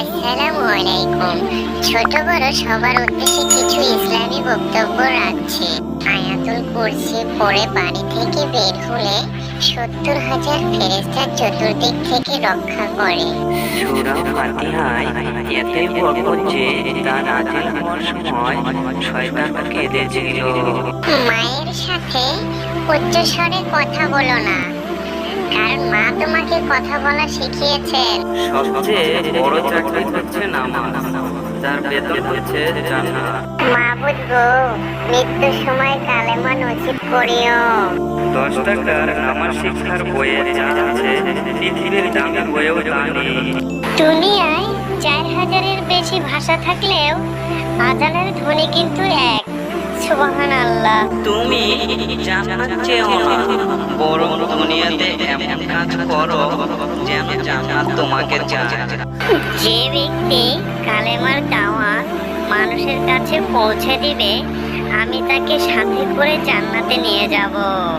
আসসালামু আলাইকুম ছোট বড় সবার উদ্দেশ্যে কিছু ইসলামী বক্তব্য রাখছি। আয়াতুল কুরসি পড়ে বাড়ি থেকে বের হলে সত্তর হাজার ফেরেস্তার চতুর্দিক থেকে রক্ষা করে। সূরা ফাতিহায় এতই বরকত যে তা নাজিল হওয়ার সময় শয়তান কেঁদেছিল। মায়ের সাথে উচ্চস্বরে কথা বলো না। মা তোমাকে কথা বলা শিখিয়েছেন। সবচেয়ে বড় চাকরি হচ্ছে নামাজ। যার বেতন হচ্ছে জান্নাত গো মৃত্যুর সময় কালেমা নসিব করিও। দশ টাকার শিক্ষার বইয়ে যা আছে পৃথিবীর দামি বইয়েও তা নেই। দুনিয়ায় চার হাজারের বেশি ভাষা থাকলেও আজানের ধ্বনি কিন্তু এক। তুমি জান্নাত চেও না। বরং দুনিয়াতে এমন কাজ করো যেন জান্নাত তোমাকে চায়। যে ব্যক্তি কালেমার দাওয়াত মানুষের কাছে পৌঁছে দিবে আমি তাকে সাথে করে জান্নাতে নিয়ে যাব।